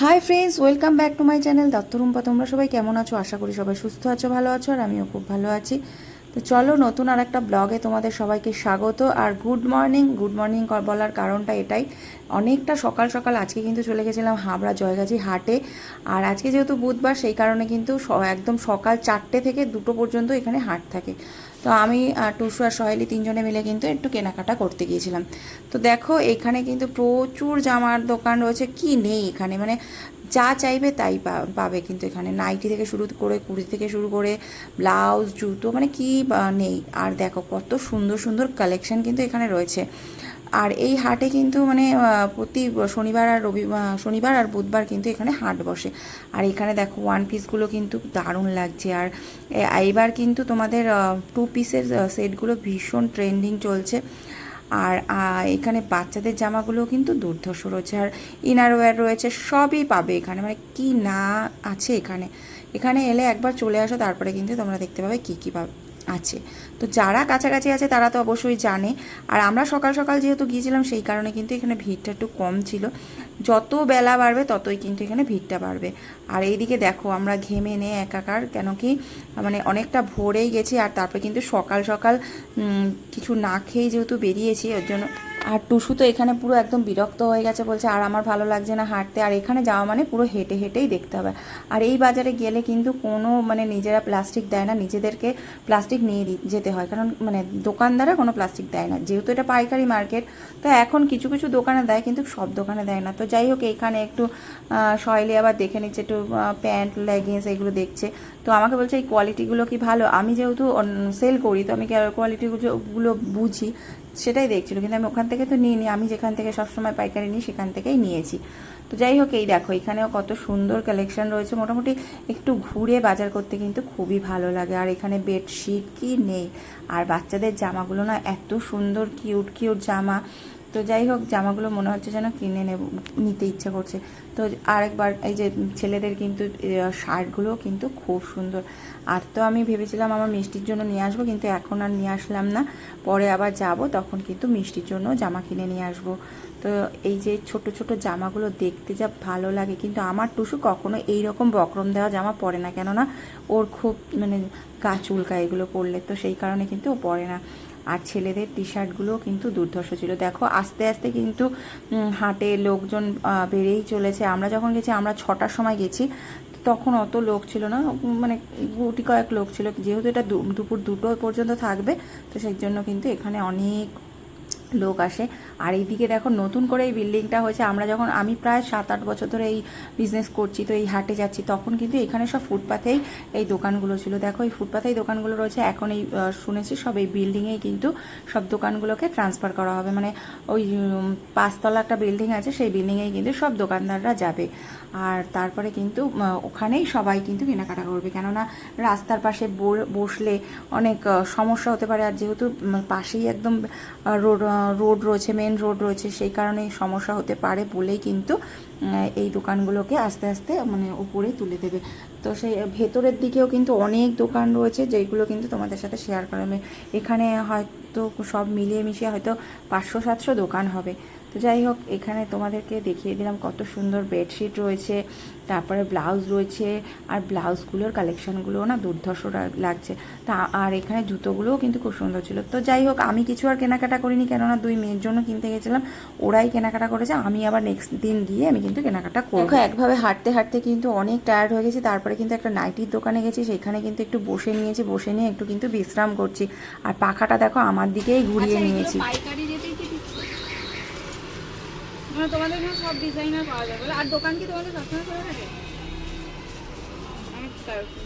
Hi friends welcome back to my channel Dattarumpa তোমরা সবাই কেমন আছো? আশা করি সবাই সুস্থ আছো, ভালো আছো, আর আমিও খুব ভালো আছি। তো চলো নতুন আর একটা ব্লগে তোমাদের সবাইকে স্বাগত। আর গুড মর্নিং গুড মর্নিং বলার কারণটা এটাই। অনেকটা সকাল সকাল আজকে কিন্তু চলে গেছিলাম হাবড়া জয়গাছি হাটে। আর আজকে যেহেতু বুধবার, সেই কারণে কিন্তু একদম সকাল চারটে থেকে দুটো পর্যন্ত এখানে হাট থাকে। তো আমি টুসু আর সহেলি তিনজনে মিলে কিন্তু একটু কেনাকাটা করতে গিয়েছিলাম। তো দেখো, এখানে কিন্তু প্রচুর জামার দোকান রয়েছে। কি নেই এখানে? মানে যা চাইবে তাই পাবে কিন্তু এখানে। নাইটি থেকে শুরু করে কুড়ি থেকে শুরু করে, ব্লাউজ, জুতো মানে কি নেই। আর দেখো কত সুন্দর সুন্দর কালেকশন কিন্তু এখানে রয়েছে। আর এই হাটে কিন্তু মানে প্রতি শনিবার আর রবি শনিবার আর বুধবার কিন্তু এখানে হাট বসে। আর এখানে দেখো ওয়ান পিসগুলো কিন্তু দারুণ লাগছে। আর এইবার কিন্তু তোমাদের টু পিসের সেটগুলো ভীষণ ট্রেন্ডিং চলছে। আর এখানে বাচ্চাদের জামাগুলো কিন্তু দুর্ধর্ষ রয়েছে। আর ইনারওয়্যার রয়েছে, সবই পাবে এখানে। মানে কি না আছে এখানে। এখানে এলে একবার চলে আসো, তারপরে কিন্তু তোমরা দেখতে পাবে কী কী পাবে। আছে। তো যারা কাছাকাছি আছে তারা তো অবশ্যই জানে। আর আমরা সকাল সকাল যেহেতু গিয়েছিলাম সেই কারণে কিন্তু এখানে ভিড়টা একটু কম ছিল। যত বেলা বাড়বে ততই কিন্তু এখানে ভিড়টা বাড়বে। আর এইদিকে দেখো আমরা ঘেমে নে একাকার, কেন কি মানে অনেকটা ভোরেই গেছি আর তারপরে কিন্তু সকাল সকাল কিছু না খেয়ে যেহেতু বেরিয়েছি, ওর জন্য আর টুসু তো এখানে পুরো একদম বিরক্ত হয়ে গেছে, বলছে, আর আমার ভালো লাগছে না হাঁটতে, আর এখানে যাওয়া মানে পুরো হেঁটে হেঁটেই দেখতে হবে। আর এই বাজারে গেলে কিন্তু কোনো মানে নিজেরা প্লাস্টিক দেয় না, নিজেদেরকে প্লাস্টিক নিয়ে যেতে হয়। কারণ মানে দোকানদাররা কোনো প্লাস্টিক দেয় না। যেহেতু এটা পাইকারি মার্কেট, তো এখন কিছু কিছু দোকানে দেয়, কিন্তু সব দোকানে দেয় না। তো যাই হোক এইখানে একটু শয়লি আবার দেখে নিচ্ছে, একটু প্যান্ট, লেগিংস এগুলো দেখছে। তো আমাকে বলছে, এই কোয়ালিটিগুলো কি ভালো? আমি যেহেতু সেল করি, তো আমি কোয়ালিটিগুলো বুঝি? সেটাই দেখছিল, কিন্তু আমি ওখান থেকে তো নিইনি। আমি যেখান থেকে সবসময় পাইকারি নিই, সেখান থেকেই নিয়েছি। তো যাই হোক, এই দেখো, এখানেও কত সুন্দর কালেকশন রয়েছে। মোটামুটি একটু ঘুরে বাজার করতে কিন্তু খুবই ভালো লাগে। আর এখানে বেডশিট কি নেই? আর বাচ্চাদের জামাগুলো না এত সুন্দর কিউট কিউট জামা। তো যাই হোক, জামাগুলো মনে হচ্ছে যেন কিনে নেব, নিতে ইচ্ছে করছে। তো আরেকবার, এই যে ছেলেদের কিন্তু শার্টগুলো কিন্তু খুব সুন্দর। আর তো আমি ভেবেছিলাম আমার মিষ্টির জন্য নিয়ে আসব, কিন্তু এখন আর নিয়ে আসলাম না। পরে আবার যাব, তখন কিন্তু মিষ্টির জন্য জামা কিনে নিয়ে আসব। তো এই যে ছোট ছোট জামাগুলো দেখতে যা ভালো লাগে, কিন্তু আমার টুসু কখনো এই রকম বক্রম দেওয়া জামা পরে না, কেননা ওর খুব মানে গা চুলকা এগুলো পরলে, তো সেই কারণে কিন্তু ও পরে না। আর ছেলেদের টি শার্টগুলোও কিন্তু দুর্ধর্ষ ছিল। দেখো, আস্তে আস্তে কিন্তু হাটে লোকজন বেড়েই চলেছে। আমরা যখন গেছি, আমরা ছটার সময় গেছি, তখন অত লোক ছিল না। মানে গুটি কয়েক লোক ছিল। যেহেতু এটা দুপুর দুটো পর্যন্ত থাকবে, তো সেই জন্য কিন্তু এখানে অনেক লোক আসে। আর এইদিকে দেখো নতুন করে এই বিল্ডিংটা হয়েছে। আমরা যখন, আমি প্রায় সাত আট বছর ধরে এই বিজনেস করছি, তো এই হাটে যাচ্ছি। তখন কিন্তু এখানে সব ফুটপাথেই এই দোকানগুলো ছিল। দেখো এই ফুটপাথেই দোকানগুলো রয়েছে। এখন এই শুনেছি সব এই বিল্ডিংয়েই কিন্তু সব দোকানগুলোকে ট্রান্সফার করা হবে। মানে ওই পাঁচতলা একটা বিল্ডিং আছে, সেই বিল্ডিংয়েই কিন্তু সব দোকানদাররা যাবে। আর তারপরে কিন্তু ওখানেই সবাই কিন্তু কেনাকাটা করবে। কেননা রাস্তার পাশে বসলে অনেক সমস্যা হতে পারে। আর যেহেতু পাশেই একদম রোড রোড রয়েছে মেন রোড রয়েছে, সেই কারণে সমস্যা হতে পারে বলেই কিন্তু এই দোকানগুলোকে আস্তে আস্তে মানে উপরে তুলে দেবে। তো সেই ভেতরের দিকেও কিন্তু অনেক দোকান রয়েছে যেগুলো কিন্তু তোমাদের সাথে শেয়ার করাবে এখানে হয়তো সব মিলিয়ে মিশিয়ে হয়তো পাঁচশো সাতশো দোকান হবে। তো যাই হোক এখানে তোমাদেরকে দেখিয়ে দিলাম কত সুন্দর বেডশিট রয়েছে তারপরে ব্লাউজ রয়েছে আর ব্লাউজগুলোর কালেকশনগুলোও না দুর্ধর্ষ লাগছে। তা আর এখানে জুতোগুলোও কিন্তু খুব সুন্দর ছিল। তো যাই হোক আমি কিছু আর কেনাকাটা করিনি কেননা দুই মেয়ের জন্য কিনতে গেছিলাম ওরাই কেনাকাটা করেছে আমি আবার নেক্সট দিন গিয়ে আমি কিন্তু কেনাকাটা করব। দেখো একভাবে হাঁটতে হাঁটতে কিন্তু অনেক টায়ার্ড হয়ে গেছি তারপরে কিন্তু একটা নাইটির দোকানে গেছি সেখানে কিন্তু একটু বসে নিয়েছি বসে নিয়ে একটু কিন্তু বিশ্রাম করছি। আর পাখাটা দেখো আমার দিকেই ঘুরিয়ে আচ্ছা, নিয়েছি এগুলো পাইকারি রেটেই কি দিচ্ছ মানে তোমাদের এখানে সব ডিজাইনার পাওয়া যাবে আর দোকান কি তোমাদের সবসময় খোলা থাকে? আমি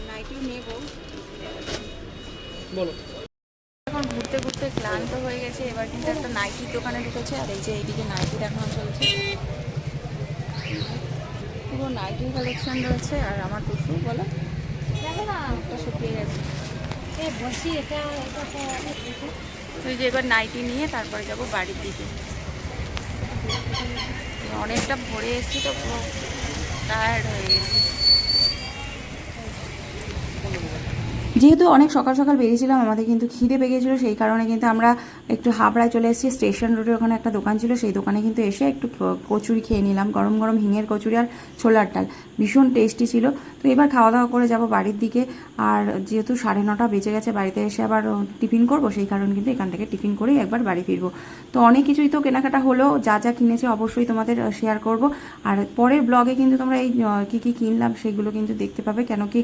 নাইটিও নেব। বলো। এখন ঘুরতে ঘুরতে ক্লান্ত হয়ে গেছে এবার কিন্তু একটা নাইটির দোকানে ঢুকেছে আর এই যে এইদিকে নাইটি দেখানো চলছে। পুরো নাইটির কালেকশন রয়েছে আর আমার টুসু বলো। একটা শুকিয়ে গেছে। বসি এটা এটা তো এই যে এবার নাইটি নিয়ে তারপরে যাব বাড়ির দিকে। অনেকটা ভরে এসেছি তো টায়ার্ড হয়ে গেছি। যেহেতু অনেক সকাল সকাল বেরিয়েছিলাম, আমাদের কিন্তু খিদে পেয়ে গেছিল সেই কারণে কিন্তু আমরা একটু হাবড়ায় চলে এসেছি। স্টেশন রোডের ওখানে একটা দোকান ছিল, সেই দোকানে কিন্তু এসে একটু কচুরি খেয়ে নিলাম, গরম গরম হিঙের কচুরি আর ছোলার ডাল। ভীষণ টেস্টি ছিল। তো এবার খাওয়া দাওয়া করে যাব বাড়ির দিকে। আর যেহেতু সাড়ে নটা বেজে গেছে, বাড়িতে এসে আবার টিফিন করব, সেই কারণে কিন্তু এখান থেকে টিফিন করেই একবার বাড়ি ফিরবো। তো অনেক কিছুই তো কেনাকাটা হলো, যা যা কিনেছে অবশ্যই তোমাদের শেয়ার করব। আর পরের ব্লগে কিন্তু তোমরা এই কী কী কিনলাম সেগুলো কিন্তু দেখতে পাবে, কেন কি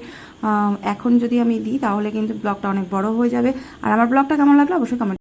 এখন যদি আমি দিই তাহলে কিন্তু ব্লগটা অনেক বড় হয়ে যাবে। আর আমার ব্লগটা কেমন লাগল অবশ্যই কমেন্ট